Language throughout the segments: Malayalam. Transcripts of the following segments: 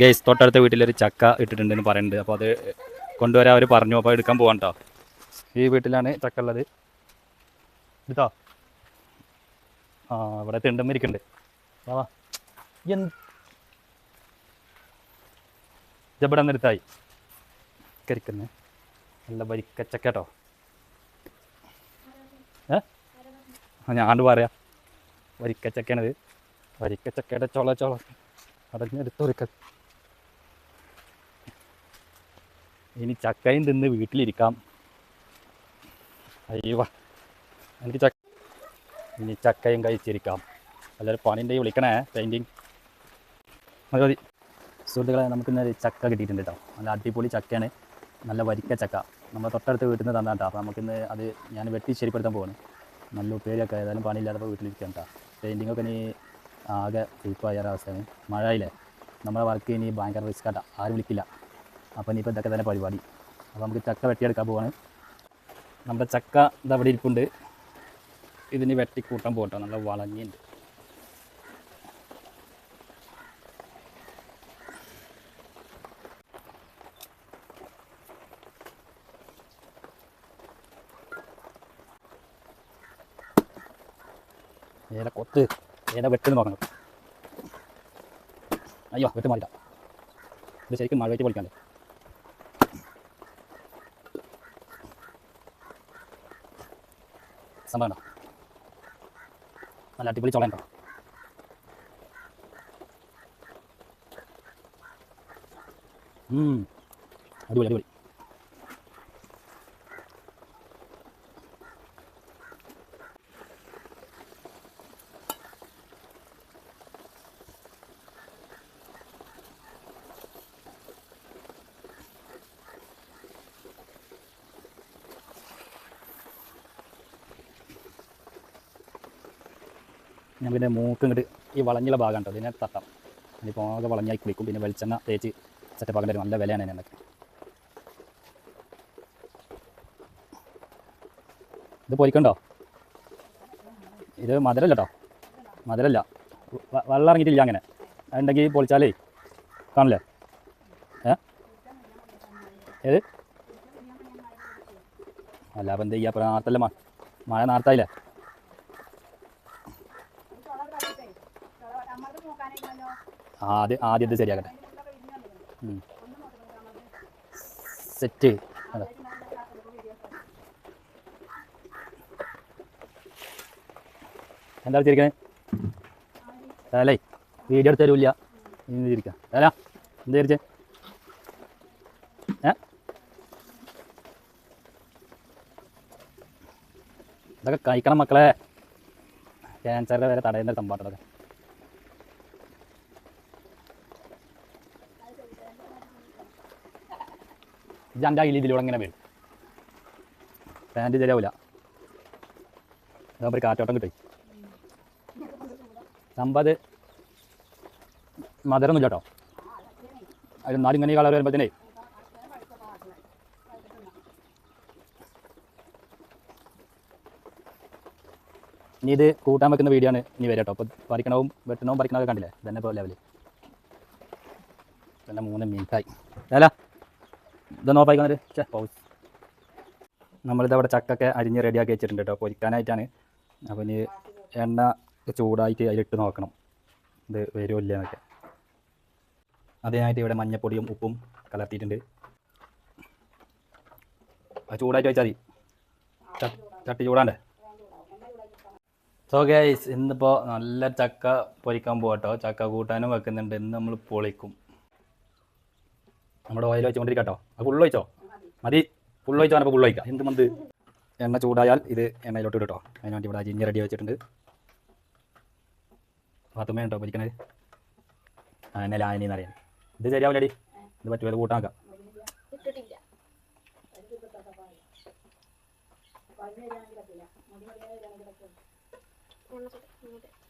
ഗേസ് തൊട്ടടുത്ത വീട്ടിലൊരു ചക്ക ഇട്ടിട്ടുണ്ടെന്ന് പറയുന്നുണ്ട്. അപ്പോൾ അത് കൊണ്ടുവരാൻ അവർ പറഞ്ഞു. അപ്പോൾ എടുക്കാൻ പോകാം കേട്ടോ ഈ വീട്ടിലാണ് ചക്ക ഉള്ളത്. എടുത്തോ? ആ ഇവിടെ തിണ്ടും ഇരിക്കുന്നുണ്ട്. വാ എന്ത്? ഇവിടെ നിർത്തായി കരിക്കുന്നു. നല്ല വരിക്കച്ചക്ക കേട്ടോ ഏ? ഞാണ്ട് പറയാ. വരിക്കച്ചക്കയാണിത് വരിക്കച്ചക്കയുടെ ചോള ചോള. അടഞ്ഞെടുത്ത് വരിക്ക ഇനി ചക്കയും തിന്ന് വീട്ടിലിരിക്കാം. അയ്യോ എനിക്ക് ചക്ക ഇനി ചക്കയും കഴിച്ചിരിക്കാം. എല്ലാവരും പണിന്റെ വിളിക്കണേ പെയിന്റിങ് മതി മതി. സുഹൃത്തുക്കളെ നമുക്ക് ഇന്നൊരു ചക്ക കിട്ടിയിട്ടുണ്ട് കേട്ടോ നല്ല അടിപൊളി ചക്കയാണ്. നല്ല വരിക്ക ചക്ക. നമ്മൾ തൊട്ടടുത്ത് വീട്ടിൽ നിന്ന് തന്നാട്ടോ അപ്പോൾ നമുക്കിന്ന് അത് ഞാൻ വെട്ടി ശരിപ്പെടുത്താൻ പോകുന്നു നല്ല ഉപ്പേരിയൊക്കെ ഏതായാലും പണിയില്ലാത്തപ്പോൾ വീട്ടിലിരിക്കാം കേട്ടോ പെയിന്റിങ്ങൊക്കെ ഇനി ആകെ ഇപ്പോൾ ഒരവസ്ഥയാണ് മഴയില്ലേ നമ്മളെ വർക്ക് ഇനി ഭയങ്കര റിസ്ക് ആട്ടാ ആരും വിളിക്കില്ല. അപ്പോൾ ഇനിയിപ്പോൾ ഇതൊക്കെ തന്നെ പരിപാടി. അപ്പോൾ നമുക്ക് ചക്ക വെട്ടിയെടുക്കാൻ പോവാണ്. നമ്മുടെ ചക്ക ഇത് അവിടെ ഇരിപ്പുണ്ട്. ഇതിന് വെട്ടിക്കൂട്ടാൻ പോകട്ടോ നല്ല വളഞ്ഞുണ്ട്. ഏതാ കൊത്ത്. ഏതാ വെട്ടെന്ന് നോക്കണം. അയ്യോ വെട്ട് മാറില്ല ഇത് ശരിക്കും മഴ വെച്ച് പൊളിക്കാണ്ട്. സംഭവം നല്ല അടിപൊളി ചോളം കേട്ടോ അടിപൊളി അടിപൊളി. ഞാൻ പിന്നെ മൂക്ക് ഇങ്ങോട്ട് ഈ വളഞ്ഞുള്ള ഭാഗം ഉണ്ടോ ഇതിനെ തട്ടാം. ഇനിയിപ്പോൾ ആകെ വളഞ്ഞായി കുളിക്കും. പിന്നെ വെളിച്ചെണ്ണ തേച്ച് സെറ്റപ്പ് ഒരു നല്ല വിലയാണ് എന്നൊക്കെ. ഇത് പൊരിക്കണ്ടോ? ഇത് മധുരല്ല കേട്ടോ മധുരല്ല. വെള്ളം ഇറങ്ങിയിട്ടില്ല അങ്ങനെ. അതുണ്ടെങ്കിൽ പൊളിച്ചാലേ കാണില്ലേ? ഏ? ഏത്? അല്ല അപ്പം എന്ത് ചെയ്യുക അപ്പം നാർത്തല്ലേ മഴ നാർത്തായില്ലേ? ആദ്യം ആദ്യത്തെ ശരിയാക്കട്ടെ. സെറ്റ്. അതെ. എന്താ വെച്ചിരിക്കണേ? അല്ലേ വീഡിയോ എടുത്ത് തരൂല്ല. ഇന്ന് ചിരിക്കാം അല്ല എന്താ വിചാരിച്ചേ? ഏ? ഇതൊക്കെ കഴിക്കണം മക്കളെ. ക്യാൻസറിന്റെ വരെ തടയുന്ന സംഭവം ഇജാന്റെ അയിൽ ഇതിലൂടെ ഇങ്ങനെ വരും പാന്റ് ശരിയാവില്ല ഇതാകുമ്പോൾ ഒരു കാറ്റോട്ടം കിട്ടി. സമ്പത് മധുരമൊന്നുമില്ല കേട്ടോ. അത് എന്നാലും ഇങ്ങനെ കളർ വരുമ്പോഴത്തേനേ. ഇനി ഇത് കൂട്ടാൻ വെക്കുന്ന വീഡിയോ ആണ് ഇനി വരാം കേട്ടോ. അപ്പോൾ പറിക്കണവും വെട്ടണവും പറിക്കണമൊക്കെ കണ്ടില്ലേ? ഇതന്നെ ഇപ്പോൾ ലെവൽ പിന്നെ മൂന്ന് മിനിറ്റായി അല്ല ഇതൊന്ന് ഓഫായിക്കുന്നത് ചേ പൗസ് നമ്മളിത് അവിടെ ചക്കൊക്കെ അരിഞ്ഞ് റെഡിയാക്കി വെച്ചിട്ടുണ്ട് കേട്ടോ പൊരിക്കാനായിട്ടാണ്. അപ്പോൾ ഇനി എണ്ണ ചൂടായിട്ട് അതിലിട്ട് നോക്കണം. ഇത് വരുമോ ഇല്ല എന്നൊക്കെ. അതിനായിട്ട് ഇവിടെ മഞ്ഞപ്പൊടിയും ഉപ്പും കലർത്തിയിട്ടുണ്ട്. അത് ചൂടായിട്ട് വെച്ചാൽ മതി. ചട്ടി ചൂടാണ്ടേ. സോ ഗൈസ് ഇന്നിപ്പോൾ നല്ല ചക്ക പൊരിക്കാൻ പോകട്ടോ ചക്ക കൂട്ടാനും വെക്കുന്നുണ്ട്. ഇന്ന് നമ്മൾ പൊളിക്കും. നമ്മുടെ ഓയിൽ കേട്ടോ. അത് ഉള്ളു ഒഴിച്ചോ? മതി. ഫുള്ള് ഒഴിച്ചോ അപ്പോൾ ഒഴിക്കാം. എന്ത് മന്ത്? എണ്ണ ചൂടായാൽ ഇത് എണ്ണയിലോട്ട് ഇടട്ടോ. അതിന് വേണ്ടി ഇവിടെ അരിഞ്ഞ് റെഡി വെച്ചിട്ടുണ്ട്. പാത്തുമ്മ കേട്ടോ പൊരിക്കണത് എന്നെ ലായനി എന്നറിയാം ഇത് ശരിയാവില്ലടി ഇത് പറ്റുമോ? ഇത് കൂട്ടാക്കാം.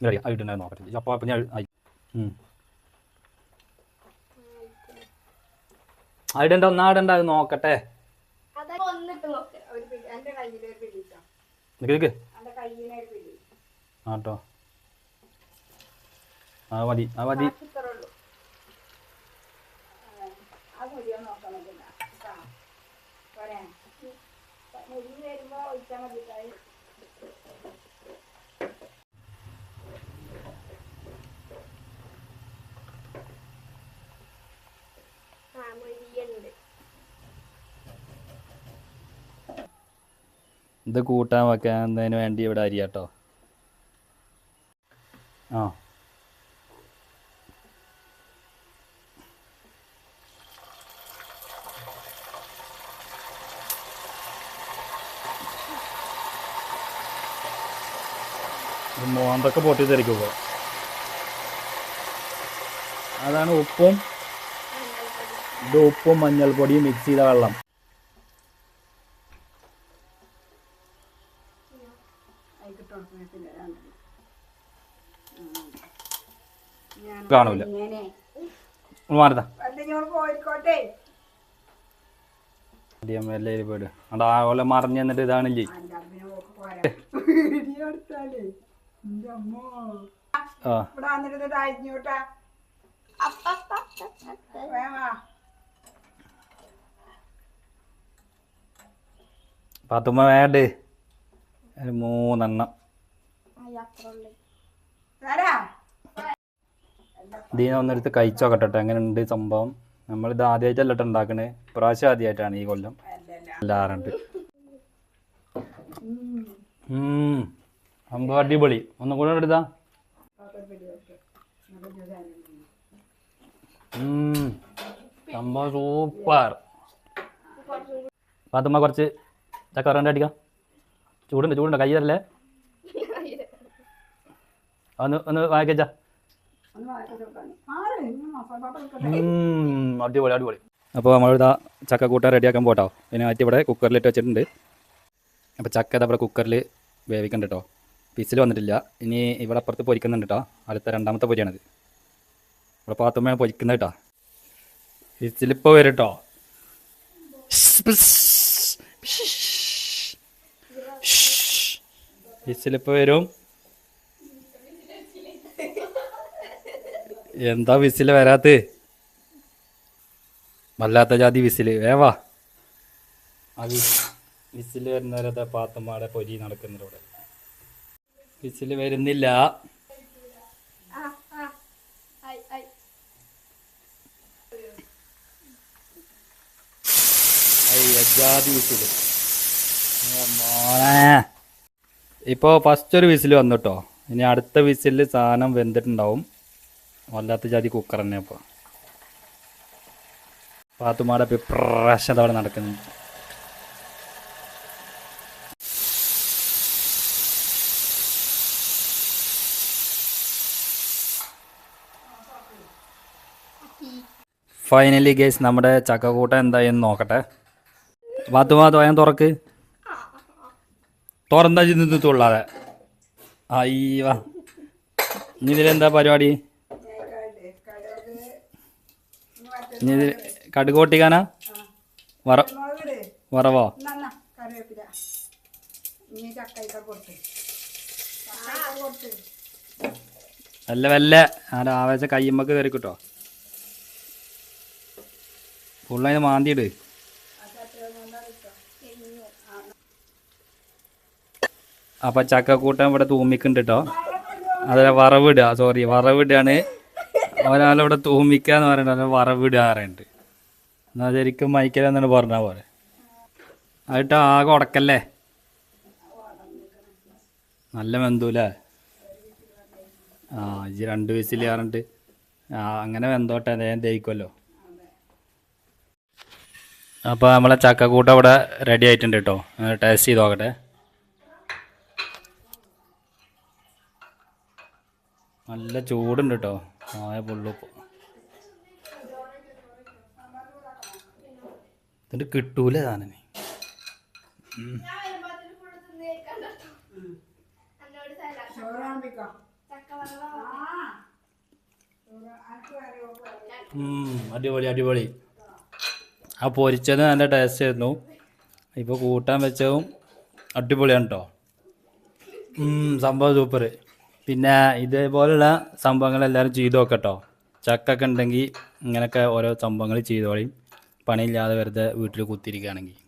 ഇല്ല അത് ഇട്ടുണ്ടായിരുന്നു നോക്കട്ടെ. അപ്പോൾ അപ്പം ഞാൻ ആയി. അവിടെണ്ട ഒന്നാടണ്ട അത് നോക്കട്ടെ. ആട്ടോ ആ മതി ആ മതി. വരുമ്പോ ഇത് കൂട്ടാൻ വെക്കുന്നതിന് വേണ്ടി ഇവിടെ അരിയാട്ടോ. ആ. മോന്തൊക്കെ പൊട്ടി തെറിക്കുക അതാണ് ഉപ്പും ഇത് ഉപ്പും മഞ്ഞൾപ്പൊടിയും മിക്സ് ചെയ്ത വെള്ളം. കാണൂല. മാറുതാ. പോലെ മറിഞ്ഞ് എന്നിട്ട് ഇതാണില്ലേ. ആ. പാത്തുമ്മ വേണ്ട മൂന്നെണ്ണം. തരാ. ഇതിനെ ഒന്നെടുത്ത് കഴിച്ചോക്കട്ടെ എങ്ങനെ ഉണ്ട് സംഭവം. നമ്മളിത് ആദ്യമായിട്ടല്ല കേട്ടോ ഉണ്ടാക്കണേ. പ്രാവശ്യം ആദ്യമായിട്ടാണ് ഈ കൊല്ലം. എല്ലാറുണ്ട് സംഭവം അടിപൊളി. ഒന്നും കൂടെ എടുത്താ. സംഭവം സൂപ്പർ. പാത്തുമ്മ കുറച്ച് ചക്കറണ്ട അടിക്കാം. ചൂടുണ്ട് ചൂടുണ്ട്. കൈ ഒന്ന് ഒന്ന് വായിക്കച്ചാ അടിപൊളി അടിപൊളി. അപ്പോൾ നമ്മളിതാ ചക്ക കൂട്ടാൻ റെഡിയാക്കാൻ പോട്ടോ. പിന്നെ മാറ്റി ഇവിടെ കുക്കറിലിട്ട് വെച്ചിട്ടുണ്ട്. അപ്പോൾ ചക്ക ഇതാ ഇവിടെ കുക്കറിൽ വേവിക്കണ്ട കേട്ടോ പിസിൽ വന്നിട്ടില്ല. ഇനി ഇവിടെ അപ്പുറത്ത് പൊരിക്കുന്നുണ്ട് കേട്ടോ അടുത്ത രണ്ടാമത്തെ പൊരിയാണിത്. ഇവിടെ പാത്തുമ്മയാണ് പൊരിക്കുന്നത് കേട്ടോ പിസിലിപ്പോൾ വരും കേട്ടോ പിസിലിപ്പോൾ വരും. എന്താ വിസിൽ വരാത്ത? വല്ലാത്ത ജാതി വിസിൽ വേവാ വിസിൽ വരുന്നവരത്തെ പാത്തമ്മാടെ പൊരി നടക്കുന്നുണ്ട് വിസിൽ വിസിൽ വരുന്നില്ല ജാതി വിസിൽ ഇപ്പോൾ ഫസ്റ്റ് ഒരു വിസിൽ വന്നു കേട്ടോ ഇനി അടുത്ത വിസിലിൽ സാധനം വെന്തിട്ടുണ്ടാവും. വല്ലാത്ത ജാതി കുക്കർ തന്നെ അപ്പോൾ പാത്തുമാടെ പ്രാവശ്യം അവിടെ നടക്കുന്നു. ഫൈനലി ഗേസ് നമ്മുടെ ചക്കക്കൂട്ട എന്തായെന്ന് നോക്കട്ടെ. പാത്തുമാ തോയാൻ തുറക്ക്. തുറന്താ ചിന്തിത്തുള്ളാതെ അയ്യ ഇതിലെന്താ പരിപാടി? ഇനി കടുക് പൊട്ടിക്കാനാ വറ വറവോ? വല്ല വല്ല. ആരാ ആവേശ കയ്യമ്മക്ക് കയറി കിട്ടോ ഫുള്ളതിന് മാന്തിയിട്. അപ്പൊ ചക്കക്കൂട്ടം ഇവിടെ തൂമിക്കുന്നുണ്ട് കേട്ടോ അതിലെ വറവിടുക സോറി വറവിടുകയാണ് ഒരാളിവിടെ തൂമിക്കാന്ന് എന്ന് അവനെ വറവിടുക പറയുന്നുണ്ട് എന്നാ ശരിക്കും മൈക്കലെന്നാണ് പറഞ്ഞ പോലെ. അതിട്ട് ആകെ ഉടക്കല്ലേ? നല്ല വെന്തൂലേ ആ ഇജ്ജ് രണ്ട് വയസ്സിൽ പറഞ്ഞിട്ട് ആ അങ്ങനെ വെന്തോട്ടെ ഞാൻ ദഹിക്കുമല്ലോ അപ്പോൾ നമ്മളെ ചക്കക്കൂട്ടം അവിടെ റെഡി ആയിട്ടുണ്ട് കേട്ടോ ടേസ്റ്റ് ചെയ്ത് നോക്കട്ടെ. നല്ല ചൂടുണ്ട് കേട്ടോ ആയ പൊള്ളുപ്പോൾ എന്നിട്ട് കിട്ടൂല ഉം, അടിപൊളി അടിപൊളി. ആ പൊരിച്ചത് നല്ല ടേസ്റ്റ് ആയിരുന്നു. ഇപ്പോൾ കൂട്ടാൻ വെച്ചതും അടിപൊളിയാണ് കേട്ടോ സംഭവം സൂപ്പർ പിന്നെ ഇതേപോലുള്ള സംഭവങ്ങൾ എല്ലാവരും ചെയ്തു നോക്കട്ടോ. ചക്കൊക്കെ ഉണ്ടെങ്കിൽ ഇങ്ങനെയൊക്കെ ഓരോ സംഭവങ്ങൾ ചെയ്തോളിയും പണിയില്ലാതെ വെറുതെ വീട്ടിൽ കുത്തിയിരിക്കുകയാണെങ്കിൽ.